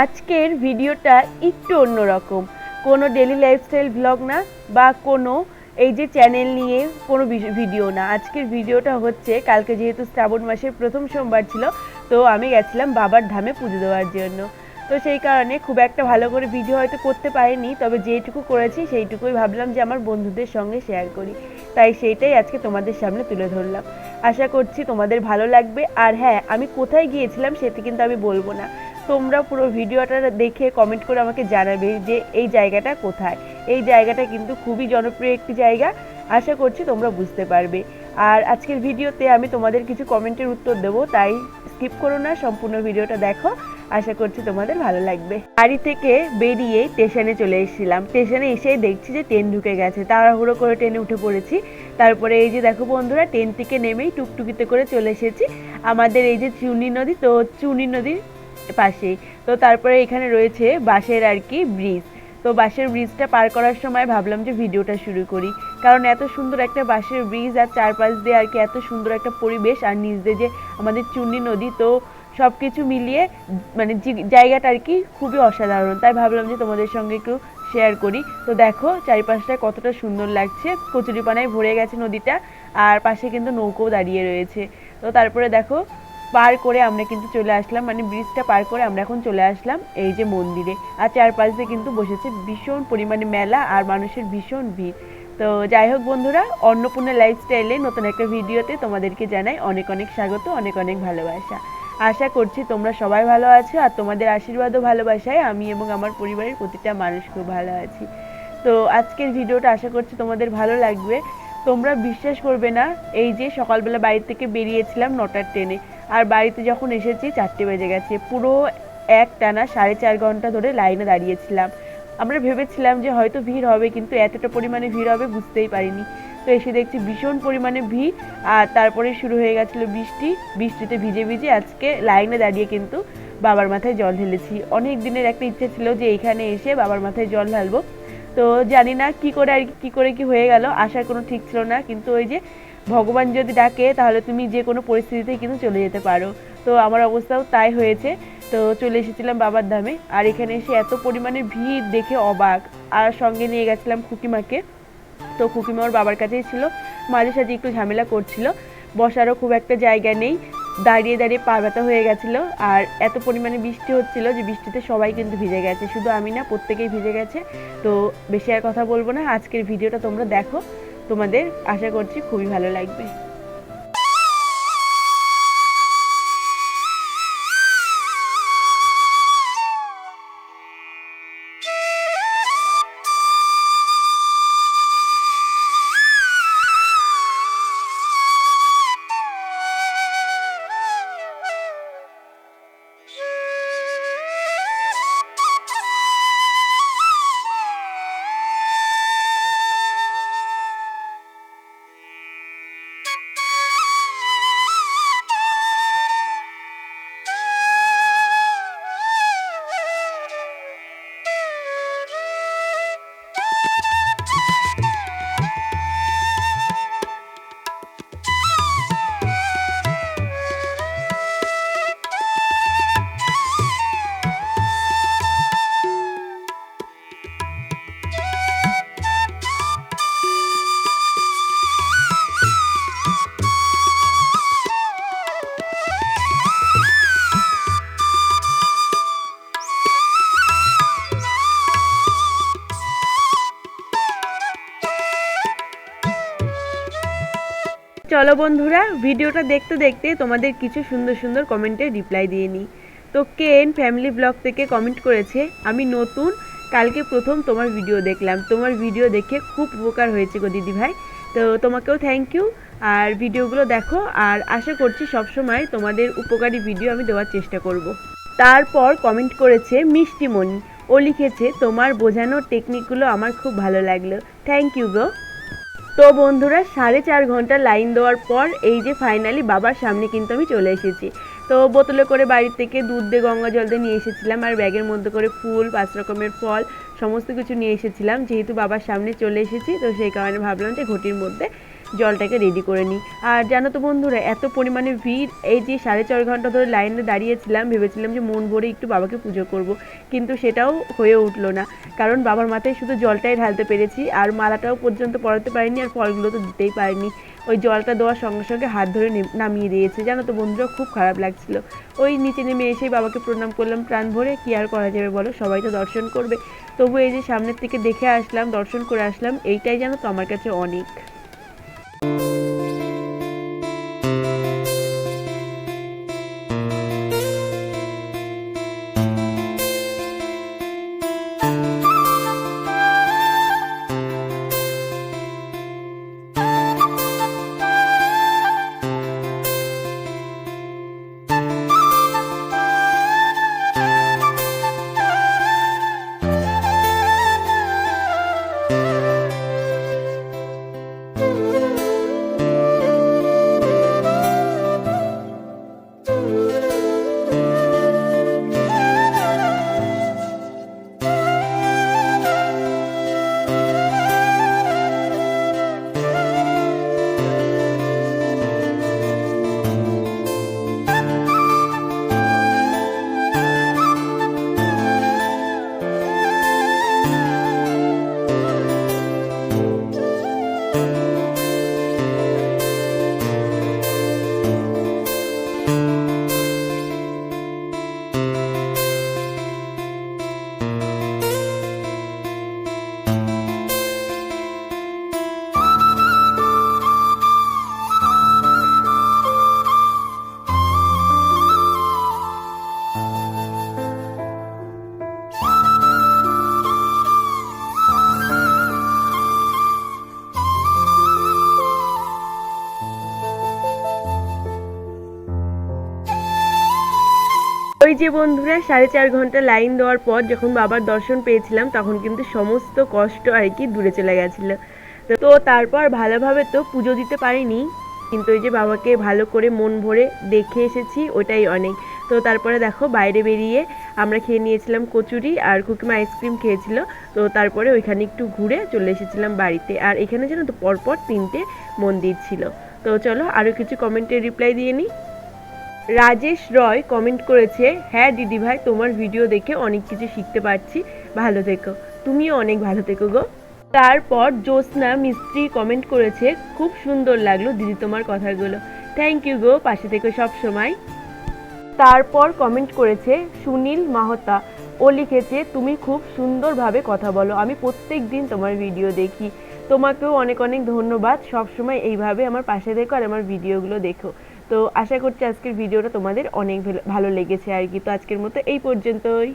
আজকের ভিডিওটা একটু অন্যরকম। কোনো ডেলি লাইফস্টাইল ব্লগ না বা কোনো এই যে চ্যানেল নিয়ে কোনো ভিডিও না। আজকের ভিডিওটা হচ্ছে, কালকে যেহেতু শ্রাবণ মাসের প্রথম সোমবার ছিল, তো আমি গেছিলাম বাবার ধামে পুজো দেওয়ার জন্য। তো সেই কারণে খুব একটা ভালো করে ভিডিও হয়তো করতে পারিনি, তবে যেটুকু করেছি সেইটুকুই ভাবলাম যে আমার বন্ধুদের সঙ্গে শেয়ার করি। তাই সেইটাই আজকে তোমাদের সামনে তুলে ধরলাম। আশা করছি তোমাদের ভালো লাগবে। আর হ্যাঁ আমি কোথায় গিয়েছিলাম সেটি কিন্তু আমি বলব না। তোমরা পুরো ভিডিওটা দেখে কমেন্ট করে আমাকে জানাবে যে এই জায়গাটা কোথায়। এই জায়গাটা কিন্তু খুবই জনপ্রিয় একটি জায়গা, আশা করছি তোমরা বুঝতে পারবে। আর আজকের ভিডিওতে আমি তোমাদের কিছু কমেন্টের উত্তর দেবো, তাই স্কিপ করো না, সম্পূর্ণ ভিডিওটা দেখো। আশা করছি তোমাদের ভালো লাগবে। বাড়ি থেকে বেরিয়ে স্টেশনে চলে এসেছিলাম। স্টেশনে এসেই দেখছি যে ট্রেন ঢুকে গেছে। তাড়াহুড়ো করে ট্রেনে উঠে পড়েছি। তারপরে এই যে দেখো বন্ধুরা ট্রেন থেকে নেমেই টুকটুকিতে করে চলে এসেছি। আমাদের এই যে চুনি নদী, তো চুনি নদীর পাশেই। তো তারপরে এখানে রয়েছে বাঁশের আর কি ব্রিজ। তো বাঁশের ব্রিজটা পার করার সময় ভাবলাম যে ভিডিওটা শুরু করি। কারণ এত সুন্দর একটা বাঁশের ব্রিজ আর চারপাশ দিয়ে আর কি এত সুন্দর একটা পরিবেশ আর নিচ দিয়ে যে আমাদের চুন্নি নদী, তো সব কিছু মিলিয়ে মানে জায়গাটা আর কি খুবই অসাধারণ। তাই ভাবলাম যে তোমাদের সঙ্গে একটু শেয়ার করি। তো দেখো চারিপাশটা কতটা সুন্দর লাগছে। কচুরিপানায় ভরে গেছে নদীটা। আর পাশে কিন্তু নৌকো দাঁড়িয়ে রয়েছে। তো তারপরে দেখো পার করে আমরা কিন্তু চলে আসলাম মানে ব্রিজটা পার করে আমরা এখন চলে আসলাম এই যে মন্দিরে। আর চারপাশ কিন্তু বসেছে ভীষণ পরিমাণে মেলা আর মানুষের ভীষণ ভিড়। তো যাই হোক বন্ধুরা, অন্নপূর্ণা লাইফস্টাইলে নতুন একটা ভিডিওতে তোমাদেরকে জানাই অনেক অনেক স্বাগত, অনেক অনেক ভালোবাসা। আশা করছি তোমরা সবাই ভালো আছো আর তোমাদের আশীর্বাদ ও ভালোবাসায় আমি এবং আমার পরিবারের প্রতিটা মানুষ খুব ভালো আছি। তো আজকের ভিডিওটা আশা করছি তোমাদের ভালো লাগবে। তোমরা বিশ্বাস করবে না, এই যে সকালবেলা বাড়ি থেকে বেরিয়েছিলাম নটার ট্রেনে, আর বাড়িতে যখন এসেছি চারটে বেজে গেছে, পুরো এক টানা সাড়ে চার ঘণ্টা ধরে লাইনে দাঁড়িয়েছিলাম। আমরা ভেবেছিলাম যে হয়তো ভিড় হবে, কিন্তু এতটা পরিমাণে ভিড় হবে বুঝতেই পারিনি। তো এসে দেখছি ভীষণ পরিমাণে ভিড়, আর তারপরে শুরু হয়ে গেছিল বৃষ্টি। বৃষ্টিতে ভিজে ভিজে আজকে লাইনে দাঁড়িয়ে কিন্তু বাবার মাথায় জল ঢেলেছি। অনেক দিনের একটা ইচ্ছে ছিল যে এইখানে এসে বাবার মাথায় জল ঢালবো। তো জানি না কি করে আর কি করে কি হয়ে গেল আসার কোনো ঠিক ছিল না। কিন্তু ওই যে ভগবান যদি ডাকে, তাহলে তুমি যে কোনো পরিস্থিতিতেই কিন্তু চলে যেতে পারো। তো আমার অবস্থাও তাই হয়েছে। তো চলে এসেছিলাম বাবার ধামে। আর এখানে এসে এত পরিমাণে ভিড় দেখে অবাক। আর সঙ্গে নিয়ে গেছিলাম খুকিমাকে। তো খুকিমা ওর বাবার কাছেই ছিল। মাঝে সাঝে একটু ঝামেলা করছিল। বসারও খুব একটা জায়গা নেই। দাঁড়িয়ে দাঁড়িয়ে পা ব্যথা হয়ে গেছিল, আর এত পরিমাণে বৃষ্টি হচ্ছিল যে বৃষ্টিতে সবাই কিন্তু ভিজে গেছে, শুধু আমি না, প্রত্যেকেই ভিজে গেছে। তো বেশি আর কথা বলব না, আজকের ভিডিওটা তোমরা দেখো, তোমাদের আশা করছি খুবই ভালো লাগবে। চলো বন্ধুরা, ভিডিওটা দেখতে দেখতে তোমাদের কিছু সুন্দর সুন্দর কমেন্টের রিপ্লাই দিয়ে নিই। তো কেন ফ্যামিলি ব্লগ থেকে কমেন্ট করেছে, আমি নতুন, কালকে প্রথম তোমার ভিডিও দেখলাম। তোমার ভিডিও দেখে খুব উপকার হয়েছে গো দিদি ভাই। তো তোমাকেও থ্যাংক ইউ আর ভিডিওগুলো দেখো, আর আশা করছি সবসময় তোমাদের উপকারী ভিডিও আমি দেওয়ার চেষ্টা করব। তারপর কমেন্ট করেছে মিষ্টিমণি। ও লিখেছে, তোমার বোঝানোর টেকনিকগুলো আমার খুব ভালো লাগল। থ্যাংক ইউ গো তো বন্ধুরা, সাড়ে চার ঘণ্টা লাইন দেওয়ার পর এই যে ফাইনালি বাবার সামনে কিন্তু আমি চলে এসেছি। তো বোতলে করে বাড়ি থেকে দুধ দিয়ে, গঙ্গা জল দিয়ে নিয়ে এসেছিলাম আর ব্যাগের মধ্যে করে ফুল, পাঁচ রকমের ফল, সমস্ত কিছু নিয়ে এসেছিলাম। যেহেতু বাবার সামনে চলে এসেছি, তো সেই কারণে ভাবলাম যে ঘটির মধ্যে জলটাকে রেডি করে নিই। আর জানো তো বন্ধুরা, এত পরিমাণে ভিড়, এই যে সাড়ে চার ঘণ্টা ধরে লাইনে দাঁড়িয়েছিলাম, ভেবেছিলাম যে মন ভরে একটু বাবাকে পুজো করব, কিন্তু সেটাও হয়ে উঠল না। কারণ বাবার মাথায় শুধু জলটাই ঢালতে পেরেছি, আর মালাটাও পর্যন্ত পরাতে পারিনি, আর ফলগুলো তো দিতেই পারিনি। ওই জলটা দেওয়ার সঙ্গে সঙ্গে হাত ধরে নেম- নামিয়ে দিয়েছে। জানো তো বন্ধুরা, খুব খারাপ লাগছিল। ওই নিচে নেমে এসেই বাবাকে প্রণাম করলাম প্রাণ ভরে। কি আর করা যাবে বলো? সবাই তো দর্শন করবে। তবু এই যে সামনের থেকে দেখে আসলাম, দর্শন করে আসলাম, এইটাই জানো তো আমার কাছে অনেক। ওই যে বন্ধুরা, সাড়ে চার ঘণ্টা লাইন দেওয়ার পর যখন বাবার দর্শন পেয়েছিলাম, তখন কিন্তু সমস্ত কষ্ট আর কি দূরে চলে গেছিল। তো- তারপর ভালোভাবে তো পুজো দিতে পারিনি, কিন্তু ওই যে বাবাকে ভালো করে মন ভরে দেখে এসেছি, ওটাই অনেক। তো তারপরে দেখো বাইরে বেরিয়ে আমরা খেয়ে নিয়েছিলাম কচুরি আর কুকিমা আইসক্রিম খেয়েছিল, তো তারপরে ওইখানে একটু ঘুরে চলে এসেছিলাম বাড়িতে। আর এখানে যেন তো পরপর তিনটে মন্দির ছিল। তো চলো আরও কিছু কমেন্টের রিপ্লাই দিয়ে নিই। রাজেশ রয় কমেন্ট করেছে হ্যাঁ দিদি ভাই, তোমার ভিডিও দেখে অনেক কিছু শিখতে পারছি। ভালো থেকো। তুমিও অনেক ভালো থেকো গো। তারপর জ্যোৎস্না মিস্ত্রি কমেন্ট করেছে, খুব সুন্দর লাগল দিদি তোমার কথাগুলো। থ্যাংক ইউ গো, পাশে থেকে সব সময়। তারপর কমেন্ট করেছে সুনীল মাহতা, ও লিখেছে, তুমি খুব সুন্দরভাবে কথা বলো। আমি প্রত্যেক দিন তোমার ভিডিও দেখি। তোমাকেও অনেক অনেক ধন্যবাদ। সবসময় এইভাবে আমার পাশে দেখো আর আমার ভিডিওগুলো দেখো। তো আশা করছি আজকের ভিডিওটা তোমাদের অনেক ভালো- লেগেছে আর কি। তো আজকের মতো এই পর্যন্তই।